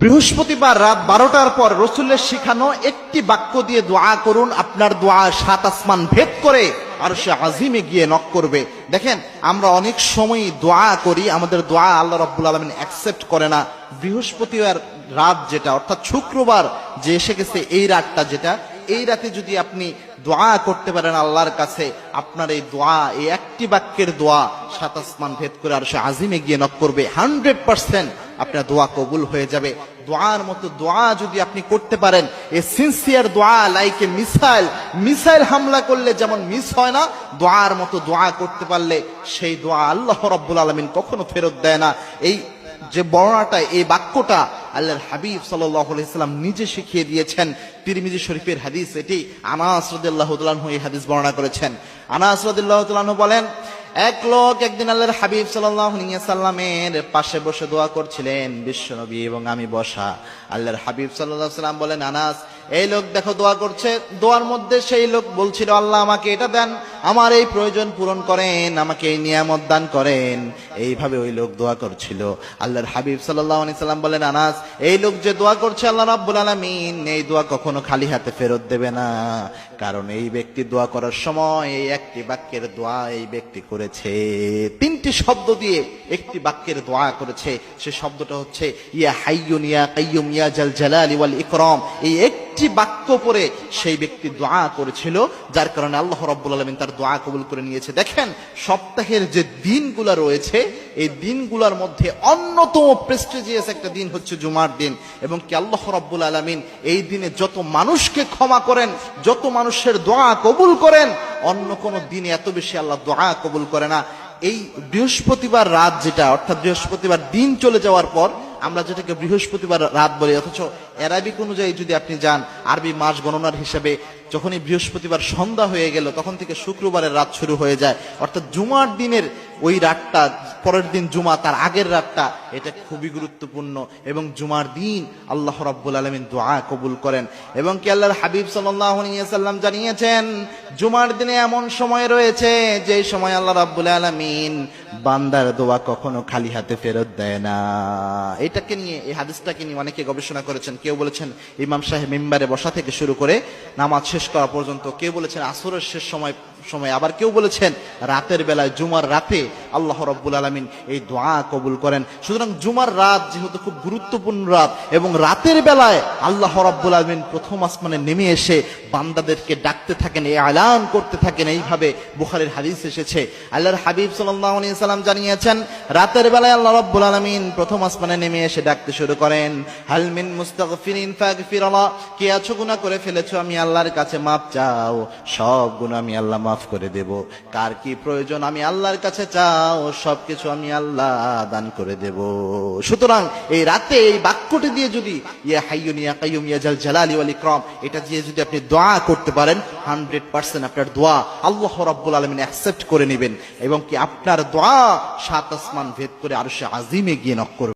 বৃহস্পতিবার রাত বারোটার পর রসুলের শিখানো একটি বাক্য দিয়ে দোয়া করুন। আপনার দোয়া সাত আসমান ভেদ করে আর সে আজিমে গিয়ে নক করবে। দেখেন, আমরা অনেক সময় দোয়া করি, আমাদের দোয়া আল্লাহ রব্বুল আলমিন অ্যাকসেপ্ট করে না। বৃহস্পতিবার রাত যেটা, অর্থাৎ শুক্রবার যে এসে গেছে এই রাতটা যেটা, এই রাতে যদি আপনি দোয়া করতে পারেন আল্লাহর কাছে, আপনার এই দোয়া, এই একটি বাক্যের দোয়া সাত আসমান ভেদ করে আর সে আজিমে গিয়ে নক করবে। হান্ড্রেড পার্সেন্ট আপনার দোয়া কবুল হয়ে যাবে। দোয়ার মতো দোয়া যদি আপনি করতে পারেন, এ সিনসিয়ার দোয়া লাইক মিসাইল মিসাইল হামলা করলে যেমন মিস হয় না, দোয়ার মতো দোয়া করতে পারলে সেই দোয়া আল্লাহ রব্বুল আলমিন কখনো ফেরত দেয় না। এই যে বর্ণাটা এই বাক্যটা আল্লাহর হাবিব সাল্লাম নিজে শিখিয়ে দিয়েছেন। তিরমিজি শরীফের হাদিস এটি আনাস রদুল্লাহ হাদিস বর্ণনা করেছেন। আনাস রদুল্লাহ বলেন এক লোক একদিন আল্লাহর হাবিব সাল্লামের পাশে বসে দোয়া করছিলেন বিশ্বনবী এবং আমি বসা। আল্লাহর হাবিব সাল্লাহ সাল্লাম বলেন, আনাস এই লোক দেখো দোয়া করছে। দোয়ার মধ্যে সেই লোক বলছিল, আল্লাহ আমাকে এটা দেন, আমার এই প্রয়োজন পূরণ করেন, আমাকে এই নিয়ামত দান করেন। এইভাবে ওই লোক দোয়া করছিল। আল্লাহর হাবিব সাল্লাহ সাল্লাম বলেন, আনাস, এই লোক যে দোয়া করছে আল্লাহ রাব্বুল আলামিন, এই দোয়া কখনো খালি হাতে ফেরত দেবে না। কারণ এই ব্যক্তি দোয়া করার সময় এই একটি বাক্যের দোয়া এই ব্যক্তি করেছে। তিনটি শব্দ দিয়ে একটি বাক্যের দোয়া করেছে। সে শব্দটা হচ্ছে, ইয়া হাইয়ুন ইয়া কাইয়ুম ইয়া জাল জালালি ওয়াল ইকরাম। এই একটি বাক্য পরে সেই ব্যক্তি দোয়া করেছিল, যার কারণে আল্লাহ রাব্বুল আলামিন তার দোয়া কবুল করে নিয়েছে। দেখেন, সপ্তাহের যে দিনগুলো রয়েছে, এই দিনগুলোর মধ্যে অন্যতম প্রেস্টিজিয়াস একটা দিন হচ্ছে জুমার দিন। এবং কি আল্লাহ রাব্বুল আলামিন এই দিনে যত মানুষকে ক্ষমা করেন, যত মানুষের দোয়া কবুল করেন, অন্য কোনো দিনে এত বেশি আল্লাহ দোয়া কবুল করে না। এই বৃহস্পতিবার রাত যেটা, অর্থাৎ বৃহস্পতিবার দিন চলে যাওয়ার পর, আমরা যেটাকে বৃহস্পতিবার রাত বলি, অথচ অ্যারাবিক অনুযায়ী যদি আপনি যান আরবি মাস গণনার হিসাবে যখনই বৃহস্পতিবার সন্ধ্যা হয়ে গেল, তখন থেকে শুক্রবারের রাত শুরু হয়ে যায়। অর্থাৎ জুমার দিনের ওই রাতটা, পরের দিন জুমা, তার আগের রাতটা, এটা খুবই গুরুত্বপূর্ণ এবং জুমার দিন আল্লাহ রাব্বুল আলমিন দোয়া কবুল করেন। এবং কি আল্লাহর হাবিব সাল্লাম জানিয়েছেন, জুমার দিনে এমন সময় রয়েছে যে সময় আল্লাহ রাব্বুল আলমিন বান্দার দোয়া কখনো খালি হাতে ফেরত দেয় না। এটাকে নিয়ে, এই হাদিসটাকে নিয়ে অনেকে গবেষণা করেছেন। কেউ বলেছেন, ইমাম সাহেব মেম্বারে বসা থেকে শুরু করে নামাজ শেষ করা পর্যন্ত কেউ বলেছেন? আসরের শেষ সময় সময়। আবার কেউ বলেছেন, রাতের বেলায় জুমার রাতে আল্লাহ রব্বুল আলমিন এই দোয়া কবুল করেন। সুতরাং জুমার রাত যেহেতু খুব গুরুত্বপূর্ণ রাত, এবং রাতের বেলায় আল্লাহ রব্বুল আলমিন প্রথম আসমানে নেমে এসে বান্দাদেরকে ডাকতে থাকেন, এই আলান করতে থাকেন, এইভাবে বুখারের হাদিস এসেছে। আল্লাহর হাবিব সাল্লাম জানিয়েছেন, রাতের বেলায় আল্লাহ রব্বুল আলমিন প্রথম আসমানে নেমে এসে ডাকতে শুরু করেন হালমিন মুস্তাগফিরিন ফাগফিরাল্লাহ কে আছো গুনাহ করে ফেলেছো, আমি আল্লাহর কাছে মাপ চাও, সব গুনাহ আমি আল্লাহ মাফ করে দেব, কার কি প্রয়োজন আমি আল্লাহর কাছে চাও, সবকিছু আমি আল্লাহ দান করে দেব। সুতরাং এই রাতে এই বাক্যটি দিয়ে যদি এটা দিয়ে যদি আপনি দোয়া করতে পারেন, হান্ড্রেড পার্সেন্ট আপনার দোয়া আল্লাহ রাব্বুল আলামিন অ্যাকসেপ্ট করে নেবেন এবং কি আপনার দোয়া সাত আসমান ভেদ করে আরও সে আজিমে গিয়ে নক করবে।